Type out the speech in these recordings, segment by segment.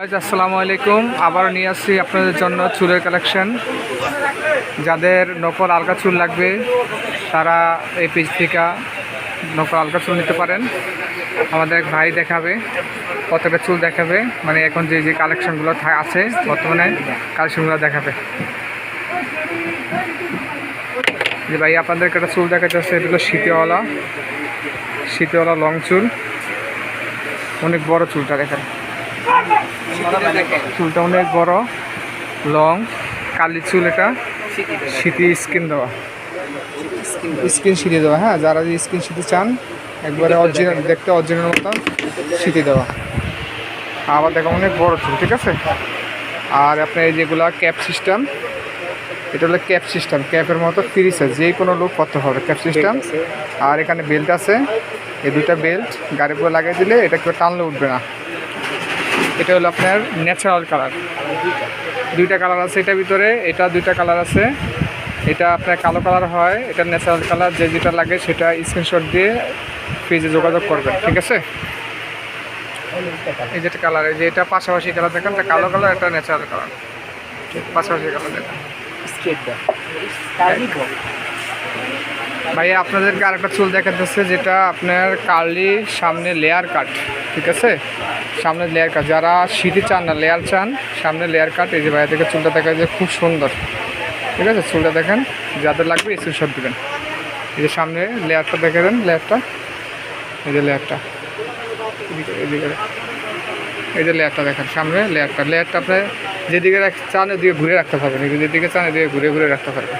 আসসালামু আলাইকুম। আবার নিয়ে আসছি আপনাদের জন্য চুলের কালেকশন। যাদের নকল আলকা চুল লাগবে, তারা এই পেজ থেকে নকল আলকা চুল নিতে পারেন। আমাদের এক ভাই দেখাবে কতটা চুল দেখাবে। মানে এখন যে যে কালেকশনগুলো আছে বর্তমানে, কালেকশনগুলো দেখাবে। যে ভাই, আপনাদেরকে একটা চুল দেখাতে হচ্ছে এগুলো শীতেওয়ালা শীতেওয়ালা লং চুল। অনেক বড় চুলটা, দেখেন। চুলটা অনেক বড়, লং, কালি চুল এটা শীতি স্কিন দেওয়া। স্কিন শীতে দেওয়া হ্যাঁ যারা যে স্কিন শীতে চান, একবারে অরিজিনাল দেখতে অরিজিনাল মতো শীতে দেওয়া। আবার দেখো অনেক বড় চুল, ঠিক আছে? আর আপনার এই যেগুলা ক্যাপ সিস্টেম এটা হলো ক্যাপ সিস্টেম ক্যাপের মতো ফ্রিজ আছে, যে কোনো লোক করতে হবে ক্যাপ সিস্টেম আর এখানে বেল্ট আছে, এই দুটা বেল্ট উপরে লাগিয়ে দিলে এটা কেউ টানলে উঠবে না। এটা হলো আপনার ন্যাচারাল কালার দুইটা কালার আছে এটার ভিতরে, এটা দুইটা কালার আছে। এটা আপনার কালো কালার হয়, এটা ন্যাচারাল কালার যে যেটা লাগে সেটা স্ক্রিনশট দিয়ে পেজে যোগাযোগ করবেন, ঠিক আছে? এই যেটা কালার এই যে এটা পাশাপাশি কালার দেখেন, এটা কালো কালার এটা ন্যাচারাল কালার পাশাপাশি কালার দেখেন। ভাইয়া, আপনাদেরকে আরেকটা চুল দেখাতেছে যেটা আপনার কার্লি সামনে লেয়ার কাট ঠিক আছে? সামনে লেয়ার কাট যারা শীতে চান না লেয়ার চান, সামনে লেয়ার কাট এই যে ভাইয়া থেকে চুলটা দেখা যায় খুব সুন্দর, ঠিক আছে? চুলটা দেখেন, যাদের লাগবে স্ক্রিনশট দেবেন। এই যে সামনে লেয়ারটা দেখে দেন লেয়ারটা এই যে লেয়ারটা এই যে লেয়ারটা দেখেন, সামনে লেয়ারটা লেয়ারটা আপনি যেদিকে চান, ওদিকে ঘুরে রাখতে পারবেন। যেদিকে চান, এদিকে ঘুরে ঘুরে রাখতে পারবেন।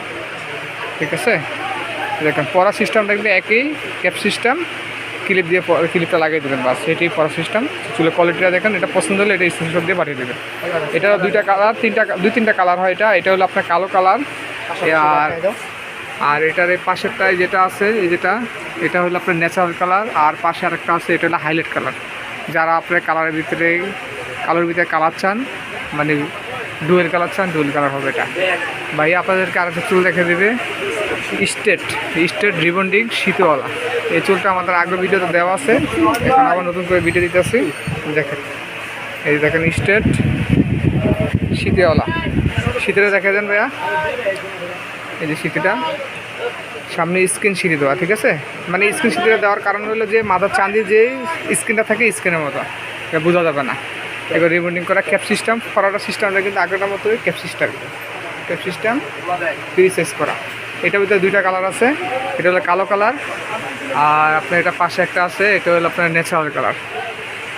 ঠিক আছে? দেখেন পড়া সিস্টেমটা কিন্তু একই ক্যাপ সিস্টেম ক্লিপ দিয়ে ক্লিপটা লাগিয়ে দেবেন বাস এটাই পড়া সিস্টেম চুলের কোয়ালিটিটা দেখেন এটা পছন্দ হলে এটা স্ক্রিনশট দিয়ে পাঠিয়ে দেবেন। এটা দুইটা কালার তিনটা দুই তিনটা কালার হয় এটা এটা হলো আপনার কালো কালার আর আর এটার এই পাশেরটায় যেটা আছে এই যেটা এটা হলো আপনার ন্যাচারাল কালার আর পাশে আরেকটা আছে এটা হলো হাইলাইট কালার যারা আপনার কালারের ভিতরে কালোর ভিতরে কালার চান মানে ডুয়েল কালার চান ডুয়েল কালার হবে এটা। ভাই আপনাদেরকে আরেকটা চুল দেখে দেবে। স্টেট স্টেট রিবন্ডিং শীতওয়ালা। এই চুলটা আমাদের আগের ভিডিওতে দেওয়া আছে, এখন আবার নতুন করে ভিডিও দিতেছি। দেখেন, এই দেখেন স্টেট শীতওয়ালা। শীতের দেখে দেন ভাইয়া। এই যে শীতিটা, সামনে স্ক্রিন সিঁড়ি দেওয়া, ঠিক আছে? মানে স্ক্রিন সিঁড়িটা দেওয়ার কারণ হলো যে, মাথার চাঁদি যে স্ক্রিনটা থাকে স্ক্রিনের মতো। এটা বোঝা যাবে না। এবার রিবন্ডিং করা ক্যাপ সিস্টেম করাটা সিস্টেমটা কিন্তু আগেরটার মতোই cap system. Cap system resize করা। এটার ভিতরে দুইটা কালার আছে। এটা হলো কালো কালার আর আপনার এটা পাশে একটা আছে, এটা হলো আপনার ন্যাচারাল কালার।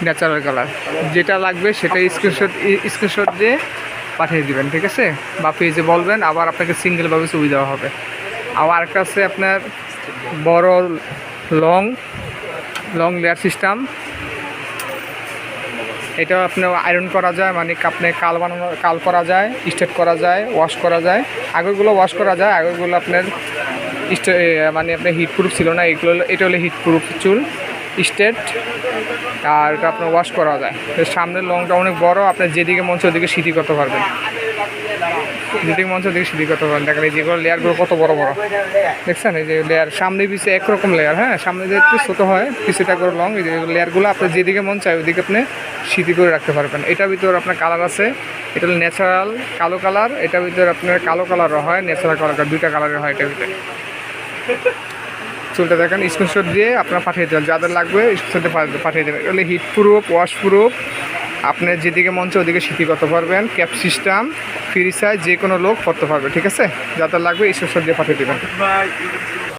Natural colour. যেটা লাগবে সেটা স্ক্রিনশট স্ক্রিনশট দিয়ে পাঠিয়ে দিবেন, ঠিক আছে? বা পেজে বলবেন, আবার আপনাকে সিঙ্গেলভাবে ছবি দেওয়া হবে। আবার আরেকটা আছে আপনার বড় লং লং লেয়ার সিস্টেম এটা আপনার আয়রন করা যায় মানে আপনি কাল বানানো, কাল করা যায় স্টেট করা যায় ওয়াশ করা যায়। আগেরগুলো ওয়াশ করা যায়, আগেরগুলো আপনার মানে আপনার হিট প্রুফ ছিল না, এগুলো এটা হলো হিট প্রুফ চুল স্টেট আর এটা আপনার ওয়াশ করা যায়। সামনের লংটা অনেক বড় আপনার যেদিকে মঞ্চ ওদিকে সিটি করতে পারবেন। যেদিকে মঞ্চ ওদিকে সিটি করতে পারবেন। দেখেন এই যেগুলো লেয়ারগুলো কত বড় বড়। দেখছেন? এই যে লেয়ার সামনে পিছিয়ে একরকম লেয়ার হ্যাঁ? সামনে যে একটু ছোটো হয়, পিছুটা করে লং এই যে লেয়ারগুলো আপনার যেদিকে মন চায় ওদিকে আপনি সিটি করে রাখতে পারবেন। এটার ভিতর আপনার কালার আছে, এটা হলো ন্যাচারাল কালো কালার এটার ভিতর আপনার কালো কালারও হয় ন্যাচারাল কালার দুইটা কালারের হয় এটার ভিতরে। চুলটা দেখেন স্ক্রিনশট দিয়ে আপনার পাঠিয়ে দেবেন, যাদের লাগবে স্ক্রিনশটে পাঠিয়ে দেবেন। এগুলো হিট প্রুফ ওয়াশ প্রুফ আপনি যেদিকে মঞ্চ ওদিকে সিটি করতে পারবেন। ক্যাপ সিস্টেম ফ্রি সাইজ যে কোনো লোক করতে পারবে, ঠিক আছে? যাদের লাগবে স্ক্রিনশট দিয়ে পাঠিয়ে দেবেন।